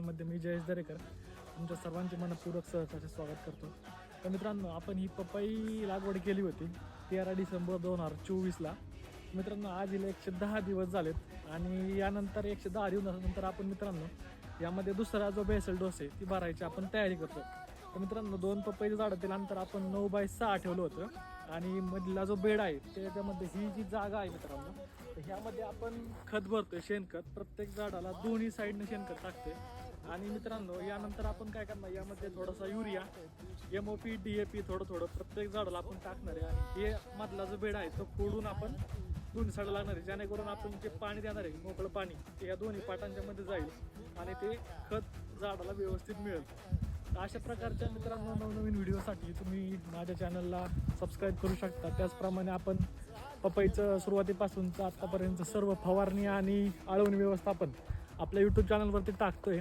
मध्ये मी जयेश दरेकर तुमच्या सर्वांचे मनपूरक सहकार्य स्वागत करतो. तर मित्रांनो आपण ही पपई लागवड केली होती तेरा डिसेंबर दोन हजार चोवीसला. मित्रांनो आज हिला एकशे दहा दिवस झालेत आणि यानंतर एकशे दहा दिवसानंतर आपण मित्रांनो यामध्ये दुसरा जो बेसल डोस आहे ती भरायची आपण तयारी करतो. तर मित्रांनो दोन पपईचं झाडं त्यानंतर आपण नऊ बाय सहा ठेवलं होतं आणि मधला जो बेड आहे त्याच्यामध्ये ही जी जागा आहे मित्रांनो ह्यामध्ये आपण खत भरतोय शेणखत. प्रत्येक झाडाला दोन्ही साईडनं शेणखत टाकते आणि मित्रांनो यानंतर आपण काय करणार? यामध्ये थोडासा urea M O P D A P थोडं थोडं प्रत्येक झाडाला आपण टाकणार आहे. आणि हे मधला जो बेड आहे तो फोडून आपण दोन साईडला लागणार आहे. जेणेकरून आपण जे पाणी देणार आहे मोकळं पाणी ते या दोन्ही पाटांच्या मध्ये जाईल आणि ते खत झाडाला व्यवस्थित मिळेल. तर अशा प्रकारच्या मित्रांनो नवनवीन व्हिडिओसाठी तुम्ही माझ्या चॅनलला सबस्क्राईब करू शकता. त्याचप्रमाणे आपण पपईचं सुरुवातीपासूनचं आत्तापर्यंत सर्व फवारणी आणि आळवणी व्यवस्थापन आपल्या यूट्यूब चॅनलवरती टाकतोय.